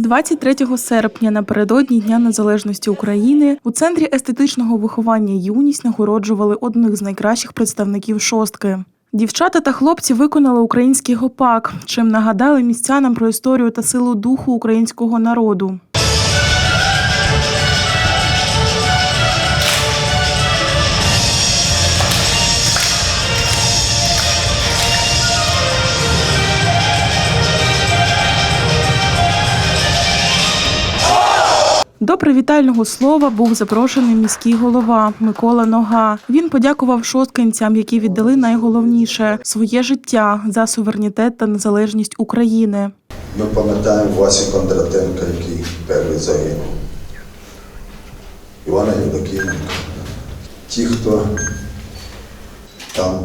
23 серпня напередодні Дня Незалежності України у центрі естетичного виховання юність нагороджували одних з найкращих представників шостки. Дівчата та хлопці виконали український гопак, чим нагадали містянам про історію та силу духу українського народу. До привітального слова був запрошений міський голова Микола Нога. Він подякував шосткинцям, які віддали найголовніше своє життя за суверенітет та незалежність України. Ми пам'ятаємо Васю Кондратенка, який перший загинув. Івана Євдокименка. Ті, хто там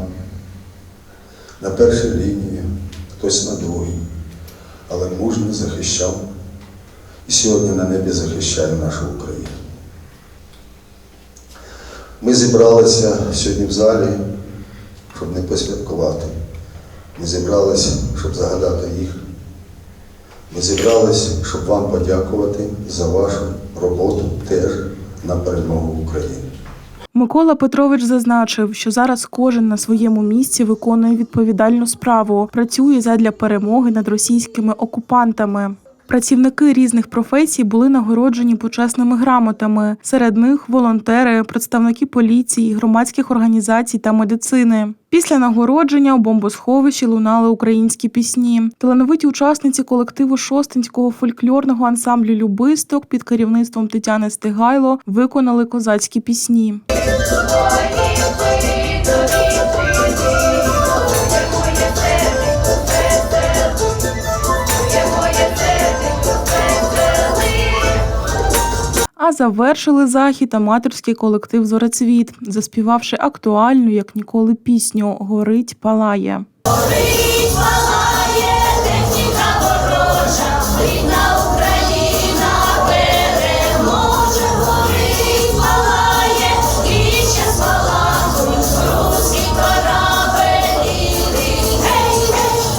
на першій лінії, хтось на другій, але мужньо захищав і сьогодні на небі захищає нашу Україну. Ми зібралися сьогодні в залі, щоб не посвяткувати. Ми зібралися, щоб загадати їх. Ми зібрались, щоб вам подякувати за вашу роботу теж на перемогу України. Микола Петрович зазначив, що зараз кожен на своєму місці виконує відповідальну справу, працює задля перемоги над російськими окупантами. Працівники різних професій були нагороджені почесними грамотами. Серед них волонтери, представники поліції, громадських організацій та медицини. Після нагородження у бомбосховищі лунали українські пісні. Талановиті учасниці колективу Шостинського фольклорного ансамблю Любисток під керівництвом Тетяни Стигайло виконали козацькі пісні. А завершили захід аматорський колектив Зорецвіт, заспівавши актуальну як ніколи пісню Горить палає. Горить, палає,